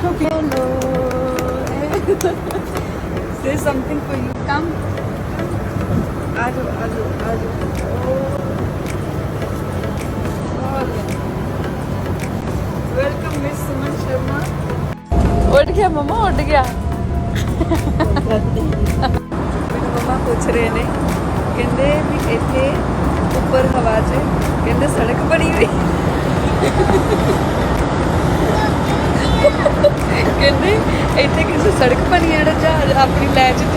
Hello. There's something for you. Come. Aajo, aajo. Oh. Welcome, Miss Suman Sharma. ਉੱਡ ਗਿਆ ਮਮਾ ਉੱਡ ਗਿਆ ਮੈਨੂੰ ਮਮਾ ਪੁੱਛ ਰਹੇ ਨੇ ਕਹਿੰਦੇ ਵੀ ਇੱਥੇ ਉੱਪਰ ਹਵਾ 'ਚ ਕਹਿੰਦੇ ਸੜਕ ਬਣੀ ਹੋਈ ਕਹਿੰਦੇ, ਇੱਥੇ ਕਿਸੇ ਸੜਕ ਬਣੀ ਹੈ ਜਹਾਜ਼ ਆਪਣੀ ਲੈ ਚ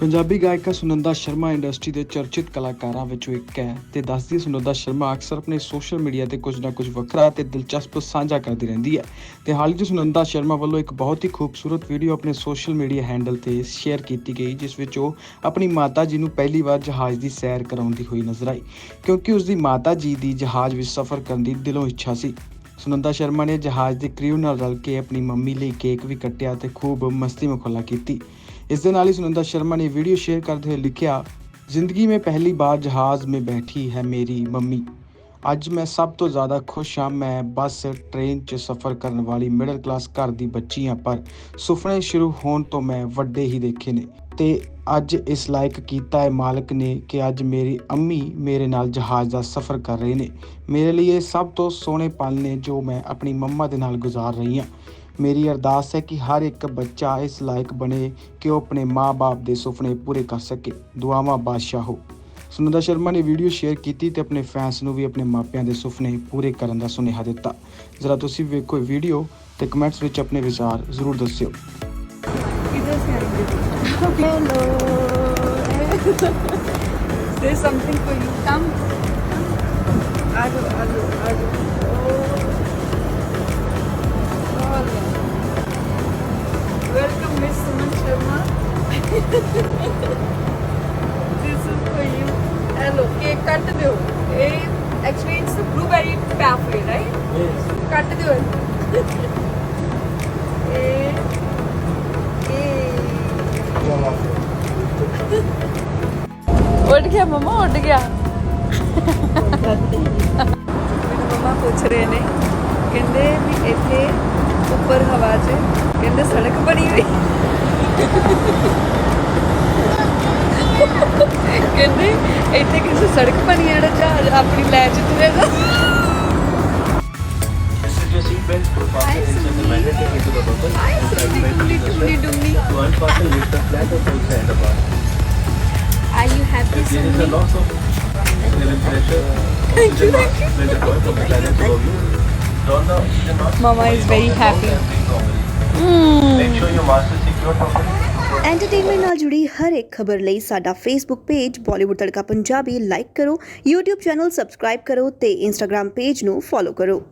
ਪੰਜਾਬੀ ਗਾਇਕਾ ਸੁਨੰਦਾ ਸ਼ਰਮਾ ਇੰਡਸਟਰੀ ਦੇ ਚਰਚਿਤ ਕਲਾਕਾਰਾਂ ਵਿੱਚੋਂ ਇੱਕ ਹੈ ਤੇ ਦੱਸਦੀ ਸੁਨੰਦਾ ਸ਼ਰਮਾ ਅਕਸਰ ਆਪਣੇ ਸੋਸ਼ਲ ਮੀਡੀਆ ਤੇ ਕੁਝ ਨਾ ਕੁਝ ਵੱਖਰਾ ਤੇ ਦਿਲਚਸਪ ਸਾਂਝਾ ਕਰਦੀ ਰਹਿੰਦੀ ਹੈ ਤੇ ਹਾਲ ਹੀ 'ਚ ਸੁਨੰਦਾ ਸ਼ਰਮਾ ਵੱਲੋਂ ਇੱਕ ਬਹੁਤ ਹੀ ਖੂਬਸੂਰਤ ਵੀਡੀਓ ਆਪਣੇ ਸੋਸ਼ਲ ਮੀਡੀਆ ਹੈਂਡਲ ਤੇ ਸ਼ੇਅਰ ਕੀਤੀ ਗਈ, ਜਿਸ ਵਿੱਚ ਉਹ ਆਪਣੀ ਮਾਤਾ ਜੀ ਨੂੰ ਪਹਿਲੀ ਵਾਰ ਜਹਾਜ਼ ਦੀ ਸੈਰ ਕਰਾਉਂਦੀ ਹੋਈ ਨਜ਼ਰ ਆਈ, ਕਿਉਂਕਿ ਉਸ ਦੀ ਮਾਤਾ ਜੀ ਦੀ ਜਹਾਜ਼ ਵਿੱਚ ਸਫ਼ਰ ਕਰਨ ਦੀ ਦਿਲੋਂ ਇੱਛਾ ਸੀ। ਸੁਨੰਦਾ ਸ਼ਰਮਾ ਨੇ ਜਹਾਜ਼ ਦੀ ਕ੍ਰਿਊ ਨਾਲ ਰਲ ਕੇ ਆਪਣੀ ਮੰਮੀ ਲਈ ਕੇਕ ਵੀ ਕੱਟਿਆ ਤੇ ਖੂਬ ਮਸਤੀ ਮਖੌਲਾ ਕੀਤੀ। ਇਸ ਦੇ ਨਾਲ ਹੀ ਸੁਨੰਦਾ ਸ਼ਰਮਾ ਨੇ ਵੀਡੀਓ ਸ਼ੇਅਰ ਕਰਦੇ ਹੋਏ ਲਿਖਿਆ, ਜ਼ਿੰਦਗੀ ਮੇਂ ਪਹਿਲੀ ਵਾਰ ਜਹਾਜ਼ ਮੇਂ ਬੈਠੀ ਹੈ ਮੇਰੀ ਮੰਮੀ। ਅੱਜ ਮੈਂ ਸਭ ਤੋਂ ਜ਼ਿਆਦਾ ਖੁਸ਼ ਹਾਂ, ਮੈਂ ਬੱਸ, ਟ੍ਰੇਨ 'ਚ ਸਫ਼ਰ ਕਰਨ ਵਾਲੀ ਮਿਡਲ ਕਲਾਸ ਘਰ ਦੀ ਬੱਚੀ ਹਾਂ, ਪਰ ਸੁਪਨੇ ਸ਼ੁਰੂ ਹੋਣ ਤੋਂ ਮੈਂ ਵੱਡੇ ਹੀ ਦੇਖੇ ਨੇ। ਤੇ ਅੱਜ ਇਸ ਲਾਇਕ ਕੀਤਾ ਹੈ ਮਾਲਕ ਨੇ ਕਿ ਅੱਜ ਮੇਰੀ ਅੰਮੀ ਮੇਰੇ ਨਾਲ ਜਹਾਜ਼ ਦਾ ਸਫ਼ਰ ਕਰ ਰਹੇ ਨੇ। ਮੇਰੇ ਲਈ ਇਹ ਸਭ ਤੋਂ ਸੋਹਣੇ ਪਲ ਨੇ ਜੋ ਮੈਂ ਆਪਣੀ ਮੰਮਾ ਦੇ ਨਾਲ ਗੁਜ਼ਾਰ ਰਹੀ ਹਾਂ। ਮੇਰੀ ਅਰਦਾਸ ਹੈ ਕਿ ਹਰ ਇੱਕ ਬੱਚਾ ਇਸ ਲਾਇਕ ਬਣੇ ਕਿ ਉਹ ਆਪਣੇ ਮਾਪੇ ਦੇ ਸੁਪਨੇ ਪੂਰੇ ਕਰ ਸਕੇ। ਦੁਆਵਾਂ ਬਾਦਸ਼ਾਹ ਹੋ। ਸੁਨੰਦਾ ਸ਼ਰਮਾ ਨੇ ਵੀਡੀਓ ਸ਼ੇਅਰ ਕੀਤੀ ਤੇ ਆਪਣੇ ਫੈਨਸ ਨੂੰ ਵੀ ਆਪਣੇ ਮਾਪਿਆਂ ਦੇ ਸੁਪਨੇ ਪੂਰੇ ਕਰਨ ਦਾ ਸੁਨੇਹਾ ਦਿੱਤਾ। ਜ਼ਰਾ ਤੁਸੀਂ ਵੇਖੋ ਵੀਡੀਓ ਤੇ ਕਮੈਂਟਸ ਵਿੱਚ ਆਪਣੇ ਵਿਚਾਰ ਜ਼ਰੂਰ ਦੱਸਿਓ। Hello. There's something for you. Come. Hello, hello, hello. Oh. Oh, yeah. Welcome, Miss Suman Sharma. this is for you. Hello. Cake cut the Actually, it's the blueberry pathway, right? Yes. Cut the ਉੱਡ ਗਿਆ ਮਮਾ ਉੱਡ ਗਿਆ। ਮੈਨੂੰ ਮਮਾ ਪੁੱਛ ਰਹੇ ਨੇ ਕਹਿੰਦੇ ਵੀ ਇੱਥੇ ਉੱਪਰ ਹਵਾ 'ਚ ਕਹਿੰਦੇ ਸੜਕ ਬਣੀ ਹੋਈ। ਕਹਿੰਦੇ ਇੱਥੇ ਕਿਸੇ ਸੜਕ ਬਣੀ ਹੈ ਜਹਾਜ਼ ਆਪਣੀ ਲੈ ਚ ਤੁਰੇਗਾ। Seatbelt, put fasten insert the magnet tape into the buckle, Hi, and tighten Sunny, my Sunny, please Sunny, Sunny. To unfasten, lift the flat or pull the handlebar. Are you happy, If there is a loss of cabin pressure, Thank you, oxygen thank mask will deploy from the planets above you. Don the oxygen mask. Mama while is very talking happy. and breathe normally. Make sure your mask is secure properly. Entertainment ਨਾਲ ਜੁੜੀ ਹਰ ਇੱਕ ਖਬਰ ਲਈ ਸਾਡਾ Facebook page Bollywood Tadka Punjabi like ਕਰੋ YouTube channel subscribe ਕਰੋ ਤੇ Instagram page ਨੂੰ ਫੋਲੋ ਕਰੋ